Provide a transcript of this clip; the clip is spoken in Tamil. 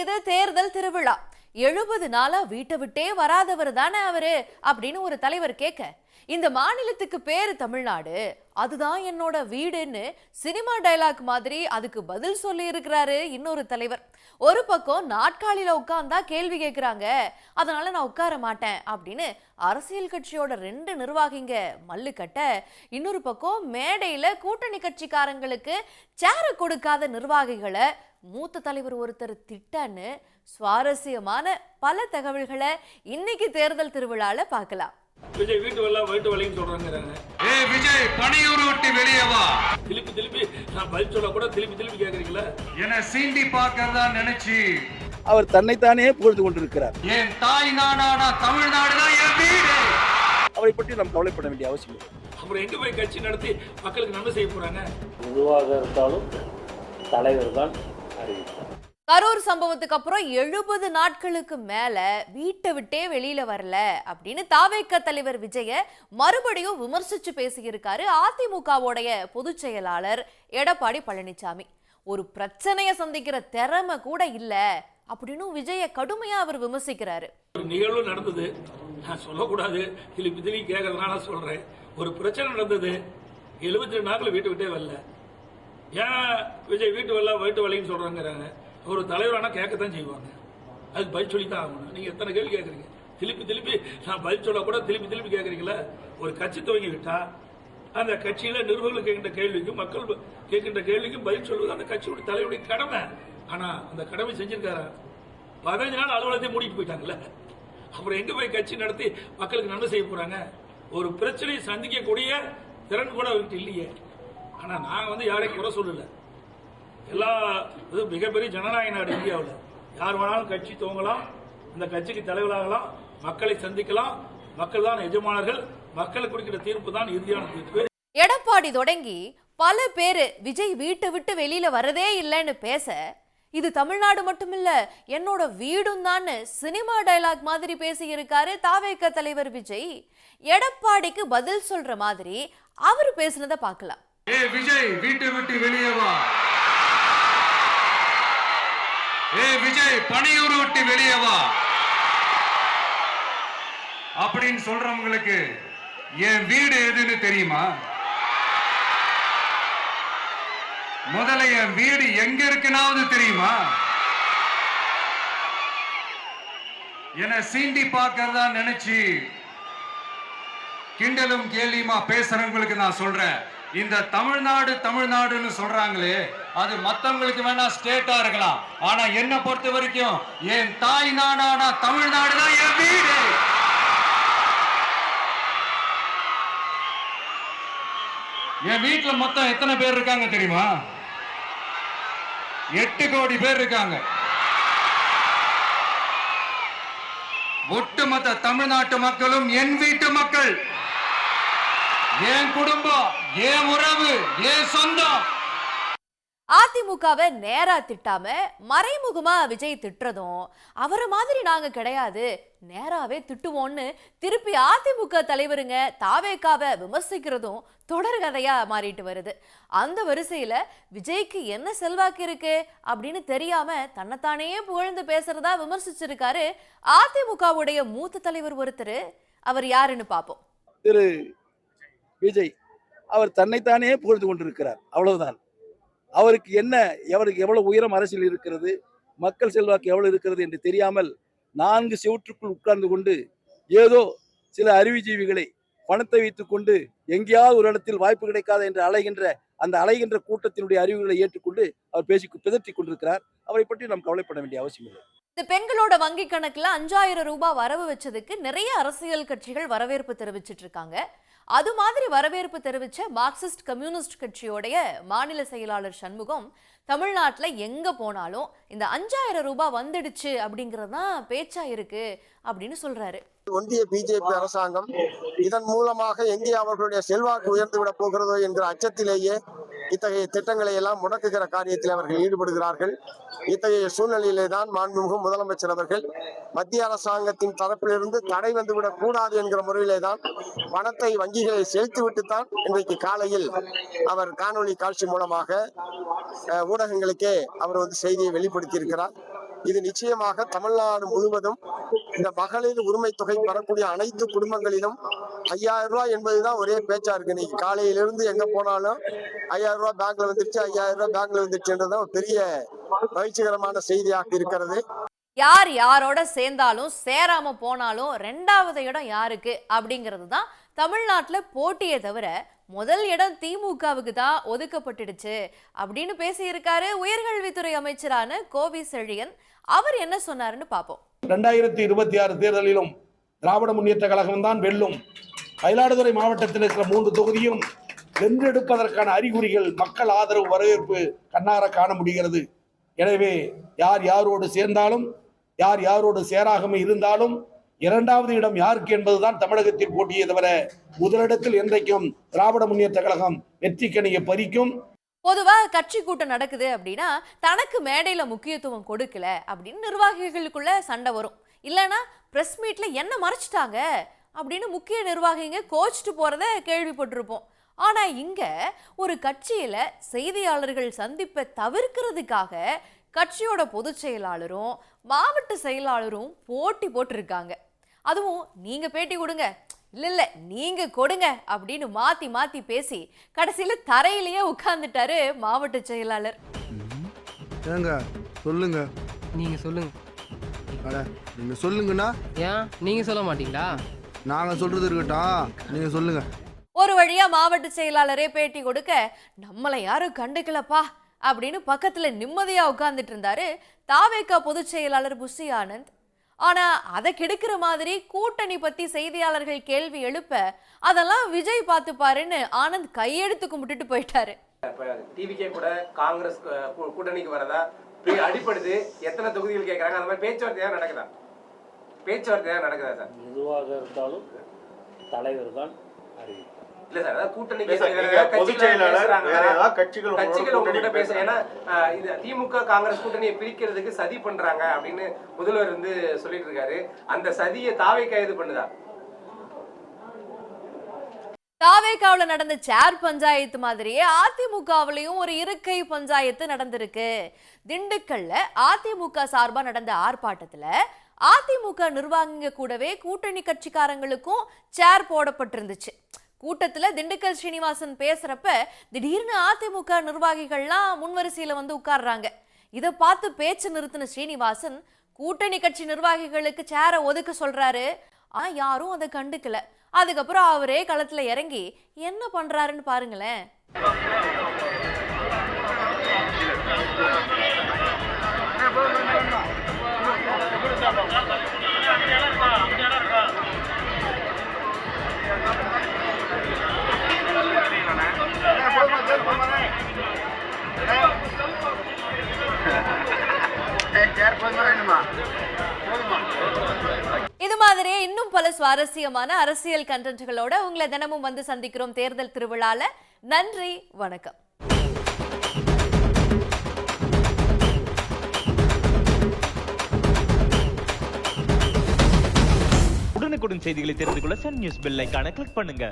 இது தேர்தல் திருவிழா. எழுபது நாளா வீட்டை விட்டே வராதவர் தானே அவரு? அப்படின்னு ஒரு தலைவர் கேட்க இந்த மாநிலத்துக்கு பேரு தமிழ்நாடு. அதுதான் என்னோட வீடுன்னு சினிமா டயலாக் மாதிரி அதுக்கு பதில் சொல்லி இருக்கிறாரு இன்னொரு தலைவர். ஒரு பக்கம் நாட்காலியில உட்கார்ந்தா கேள்வி கேட்குறாங்க. அதனால நான் உட்கார மாட்டேன் அப்படின்னு அரசியல் கட்சியோட ரெண்டு நிர்வாகிங்க மல்லு கட்ட இன்னொரு பக்கம் மேடையில கூட்டணி கட்சிக்காரங்களுக்கு சேர கொடுக்காத நிர்வாகிகளை மூத்த தலைவர் ஒருத்தர் திட்டன்னு சுவாரஸ்யமான பல தகவல்களை இன்னைக்கு தேர்தல் திருவிழால பார்க்கலாம். விஜய் வீட்டு வேலை வீட்டு வேலைன்னு சொல்றாங்கிறாங்க. ஏய் விஜய் பணியூர் விட்டு வெளியே வா. திருப்பி திருப்பி நான் பதில் சொல்ல கூட திருப்பி திருப்பி கேக்குறீங்களா? என சீண்டி பார்க்கறதா நினைச்சு அவர் தன்னைத்தானே புகழ்ந்து கொண்டிருக்கிறார். என் தாய் நாடானா தமிழ்நாடு தான் என் வீடு. அவரை பற்றி நாம் கவலைப்பட வேண்டிய அவசியம் இல்லை. அப்புறம் எங்க போய் கட்சி நடத்தி மக்களுக்கு நன்மை செய்ய போறாங்க? எதுவாக இருந்தாலும் தலைவர் தான் கரூர் சம்பவத்துக்கு அப்புறம் எழுபது நாட்களுக்கு மேல வீட்டை விட்டே வெளியில வரல அப்படின்னு தாவேக்க தலைவர் விஜய மறுபடியும் விமர்சிச்சு பேசியிருக்காரு. அதிமுகவுடைய பொதுச் செயலாளர் எடப்பாடி பழனிசாமி. ஒரு பிரச்சனைய சந்திக்கிற திறமை கூட இல்ல அப்படின்னு விஜய கடுமையா அவர் விமர்சிக்கிறாரு. நிகழ்வு நடந்தது. நான் சொல்லக்கூடாது. திருப்பி கேட்கறதுனால சொல்றேன். ஒரு பிரச்சனை நடந்தது. எழுபத்தி ரெண்டு நாட்கள் வீட்டு விட்டே வரல. ஏன் விஜய் வீட்டு வரல வீட்டு வேலைன்னு சொல்றாங்கிறாங்க? ஒரு தலைவரானா கேட்கத்தான் செய்வாங்க. அதுக்கு பதில் சொல்லி தான் ஆகணும். நீங்க எத்தனை கேள்வி கேட்குறீங்க? திருப்பி திருப்பி நான் பதில் சொல்ல கூட திருப்பி திருப்பி கேட்குறீங்களா ஒரு கட்சி துவங்கி விட்டா அந்த கட்சியில நிர்வாகிகள் கேட்கின்ற கேள்விக்கும் மக்கள் கேட்கின்ற கேள்விக்கும் பதில் சொல்வது அந்த கட்சியுடைய தலைவருடைய கடமை. ஆனா அந்த கடமை செஞ்சிருக்காரா? பதினஞ்சு நாள் அலுவலகத்தை மூடிட்டு போயிட்டாங்கல்ல? அப்புறம் எங்க போய் கட்சி நடத்தி மக்களுக்கு நன்மை செய்ய போறாங்க? ஒரு பிரச்சனையை சந்திக்கக்கூடிய திறன் கூட அவர்கிட்ட இல்லையே. ஆனால் நாங்கள் வந்து யாரையும் குறை சொல்லல. எல்லா இது மிகப்பெரிய ஜனநாயக நாடு இந்தியாவில். யார் வேணாலும் கட்சி துவங்கலாம் இந்த கட்சிக்கு தலைவராகலாம் மக்களை சந்திக்கலாம். மக்கள் தான் எஜமானர்கள் மக்களுக்கு கொடுக்கிற தீர்ப்பு தான் இறுதியான தீர்ப்பு. எடப்பாடி தொடங்கி பல பேரு விஜய் வீட்டை விட்டு வெளியில வரதே இல்லைன்னு பேச இது தமிழ்நாடு மட்டுமில்ல என்னோட வீடும் தான் சினிமா டயலாக் மாதிரி பேசியிருக்காரு தாவேக்க தலைவர் விஜய். எடப்பாடிக்கு பதில் சொல்ற மாதிரி அவர் பேசுனதை பார்க்கலாம். ஏய் விஜய் வீட்டை விட்டு வெளியே வா. ஏ விஜய் பணியூர் விட்டு வெளியே வா. அப்படின்னு சொல்றவங்களுக்கு என் வீடு எதுன்னு தெரியுமா? முதல்ல என் வீடு எங்க இருக்குனாவது தெரியுமா? என சீண்டி பார்க்கறதா நினைச்சு கிண்டலும் கேலியுமா பேசுறவங்களுக்கு நான் சொல்றேன். இந்த தமிழ்நாடு தமிழ்நாடுன்னு சொல்றாங்களே அது மத்தவங்களுக்கு வேணா ஸ்டேட்டா இருக்கலாம். ஆனா என்ன பொறுத்த வரைக்கும் என் தாய் நாடானா தமிழ்நாடு தான் என் வீடு. என் வீட்டுல மொத்தம் எத்தனை பேர் இருக்காங்க தெரியுமா? எட்டு கோடி பேர் இருக்காங்க. ஒட்டுமொத்த தமிழ்நாட்டு மக்களும் என் வீட்டு மக்கள். என் குடும்பம் என் உறவு என் சொந்தம்? அதிமுகவை நேரா திட்டாம மறைமுகமா விஜய் திட்டுறதும் அவரை மாதிரி நாங்க கிடையாது. நேராவே திட்டுவோம்னு திருப்பி அதிமுக தலைவருங்க தாவேக்காவை விமர்சிக்கிறதும் தொடர் கதையா மாறிட்டு வருது. அந்த வரிசையில விஜய்க்கு என்ன செல்வாக்கு இருக்கு அப்படின்னு தெரியாம தன்னைத்தானே புகழ்ந்து பேசுறதா விமர்சிச்சிருக்காரு அதிமுகவுடைய மூத்த தலைவர் ஒருத்தர். அவர் யாருன்னு பார்ப்போம் திரு விஜய் அவர் தன்னைத்தானே புகழ்ந்து கொண்டிருக்கிறார். அவ்வளவுதான். அவருக்கு என்ன அவருக்கு எவ்வளவு உயரம் அரசியல் இருக்கிறது மக்கள் செல்வாக்கு எவ்வளவு இருக்கிறது என்று தெரியாமல் நான்கு செவற்றுக்குள் உட்கார்ந்து கொண்டு ஏதோ சில அறிவுஜீவிகளை பணத்தை வைத்துக் கொண்டு எங்கேயாவது ஒரு இடத்தில் வாய்ப்பு கிடைக்காத என்று அலைகின்ற அந்த அலைகின்ற கூட்டத்தினுடைய அறிவுகளை ஏற்றுக்கொண்டு அவர் பேசி பிதற்றி கொண்டிருக்கிறார். அவரை பற்றி நாம் கவலைப்பட வேண்டிய அவசியம் இல்லை. இந்த பெண்களோட வங்கி கணக்குல அஞ்சாயிரம் ரூபாய் வரவு வச்சதுக்கு நிறைய அரசியல் கட்சிகள் வரவேற்பு தெரிவிச்சிட்டு இருக்காங்க. அது மாதிரி வரவேற்பு தெரிவிச்ச மார்க்சிஸ்ட் கம்யூனிஸ்ட் கட்சியோடைய மாநில செயலாளர் சண்முகம் தமிழ்நாட்டில் எங்க போனாலும் இந்த அஞ்சாயிரம் ரூபாய் வந்துடுச்சு அப்படிங்கிறது தான் பேச்சா இருக்கு அப்படின்னு சொல்றாரு. ஒன்றிய பிஜேபி அரசாங்கம் இதன் மூலமாக எங்கே அவர்களுடைய செல்வாக்கு உயர்ந்து விட போகிறதோ என்கிற அச்சத்திலேயே இத்தகைய திட்டங்களை எல்லாம் முடக்குகிற காரியத்தில் அவர்கள் ஈடுபடுகிறார்கள். இத்தகைய சூழ்நிலையிலே தான் மாண்புமிகு முதலமைச்சர் அவர்கள் மத்திய அரசாங்கத்தின் தரப்பிலிருந்து தடை வந்துவிடக் கூடாது என்கிற முறையிலே தான் பணத்தை வங்கிகளை செலுத்திவிட்டு தான் இன்றைக்கு காலையில் அவர் காணொளி காட்சி மூலமாக அஹ், ஊடகங்களுக்கே அவர் வந்து செய்தியை வெளிப்படுத்தி ஏற்படுத்தியிருக்கிறார் இது நிச்சயமாக தமிழ்நாடு முழுவதும் இந்த மகளிர் உரிமை தொகை பெறக்கூடிய அனைத்து குடும்பங்களிலும் ஐயாயிரம் ரூபாய் என்பதுதான் ஒரே பேச்சா இருக்கு. இன்னைக்கு காலையிலிருந்து எங்க போனாலும் ஐயாயிரம் ரூபாய் பேங்க்ல வந்துருச்சு ஐயாயிரம் ரூபாய் பேங்க்ல வந்துருச்சுன்றதான் பெரிய மகிழ்ச்சிகரமான செய்தியாக இருக்கிறது. யார் யாரோட சேர்ந்தாலும் சேராம போனாலும் ரெண்டாவது இடம் யாருக்கு? அப்படிங்கிறது தான் தமிழ்நாட்டில் போட்டியை தவிர முதல் இடம் திமுகவுக்கு தான் ஒதுக்கப்பட்டுடுச்சு. அப்படின்னு பேசியிருக்காரு உயர்கல்வித்துறை அமைச்சரான கோவி செழியன். அவர் என்ன சொன்னாருன்னு பார்ப்போம். ரெண்டாயிரத்தி இருபத்தி ஆறு தேர்தலிலும் திராவிட முன்னேற்ற கழகம் தான் வெல்லும். மயிலாடுதுறை மாவட்டத்தில் இருக்கிற மூன்று தொகுதியும் வென்றெடுப்பதற்கான அறிகுறிகள் மக்கள் ஆதரவு வரவேற்பு கண்ணார காண முடிகிறது. எனவே யார் யாரோடு சேர்ந்தாலும் யார் யாரோடு சேராகம இருந்தாலும் இரண்டாவது இடம் யாருக்கு என்பதுதான் தமிழகத்தில் போட்டியே தவிர முதலிடத்தில் என்றைக்கும் திராவிட முன்னேற்ற கழகம் வெற்றி கனியை பறிக்கும். பொதுவா கட்சி கூட்டம் நடக்குது அப்படின்னா தனக்கு மேடையில முக்கியத்துவம் கொடுக்கல அப்படின்னு நிர்வாகிகளுக்குள்ள சண்டை வரும். இல்லைன்னா பிரஸ் மீட்ல என்ன மறைச்சிட்டாங்க அப்படின்னு முக்கிய நிர்வாகிங்க கோச்சிட்டு போறத கேள்விப்பட்டிருப்போம். ஆனா இங்க ஒரு கட்சியில செய்தியாளர்கள் சந்திப்பை தவிர்க்கிறதுக்காக கட்சியோட பொதுச் செயலாளரும் மாவட்ட செயலாளரும் போட்டி போட்டிருக்காங்க. அதுவும் நீங்க பேட்டி கொடுங்க. இல்ல இல்ல நீங்க கொடுங்க அப்படின்னு மாத்தி மாத்தி பேசி கடைசியில தரையிலேயே உட்கார்ந்துட்டாரு மாவட்ட செயலாளர். ஏங்க சொல்லுங்க. நீங்க சொல்லுங்க. அட நீங்க சொல்லுங்கண்ணா ஏன்? நீங்க சொல்ல மாட்டீங்களா? நாங்க சொல்றது இருக்கட்டும். நீங்க சொல்லுங்க. ஒரு வழியா மாவட்ட செயலாளரே பேட்டி கொடுக்க நம்மளை யாரும் கண்டுக்கலப்பா. அப்படின்னு பக்கத்துல நிம்மதியா உட்கார்ந்துட்டு இருந்தாரு தாவேகா பொதுச் செயலாளர் புஷி ஆனந்த். ஆனா அதை கெடுக்கிற மாதிரி கூட்டணி பத்தி செய்தியாளர்கள் கேள்வி எழுப்ப அதெல்லாம் விஜய் பார்த்து பாருன்னு ஆனந்த் கையெடுத்து கும்பிட்டுட்டு போயிட்டாரு. டிவிக்கே கூட காங்கிரஸ் கூட்டணிக்கு வரதா அடிப்படுது எத்தனை தொகுதிகள் கேட்கறாங்க அந்த மாதிரி பேச்சுவார்த்தையா நடக்குதா? பேச்சுவார்த்தையா நடக்குதா சார்? எதுவாக இருந்தாலும் தலைவர் தான் அறிவிப்பார் இல்ல சார் அதாவது பொதுச் கட்சிகள் கட்சிகள் உங்ககிட்ட கூட்டணி பேச ஏன்னா இது திமுக காங்கிரஸ் கூட்டணியை பிரிக்கிறதுக்கு சதி பண்றாங்க அப்படின்னு முதல்வர் வந்து சொல்லிட்டு இருக்காரு. அந்த சதியை தாவை கைது பண்ணுதா? தாவேகாவுல நடந்த சேர் பஞ்சாயத்து மாதிரியே அதிமுகவுலயும் ஒரு இருக்கை பஞ்சாயத்து நடந்திருக்கு. திண்டுக்கல்ல அதிமுக சார்பா நடந்த ஆர்ப்பாட்டத்துல அதிமுக நிர்வாகிங்க கூடவே கூட்டணி கட்சிக்காரங்களுக்கும் சேர் போடப்பட்டிருந்துச்சு. கூட்டத்துல திண்டுக்கல் ஸ்ரீனிவாசன் பேசுறப்ப திடீர்னு அதிமுக நிர்வாகிகள்லாம் முன்வரிசையில வந்து உட்கார்றாங்க. இதை பார்த்து பேச்சு நிறுத்தின ஸ்ரீனிவாசன் கூட்டணி கட்சி நிர்வாகிகளுக்கு சேரை ஒதுக்க சொல்றாரு. ஆனா யாரும் அதை கண்டுக்கல. அதுக்கப்புறம் அவரே களத்துல இறங்கி என்ன பண்றாருன்னு பாருங்களேன். இது மாதிரியே இன்னும் பல சுவாரஸ்யமான அரசியல் கண்டென்ட்களோட உங்களை தினமும் வந்து சந்திக்கிறோம் தேர்தல் திருவிழால. நன்றி வணக்கம். உடனுக்குடன் செய்திகளை தெரிந்து கொள்ள சன் நியூஸ் பெல் ஐகானை கிளிக் பண்ணுங்க.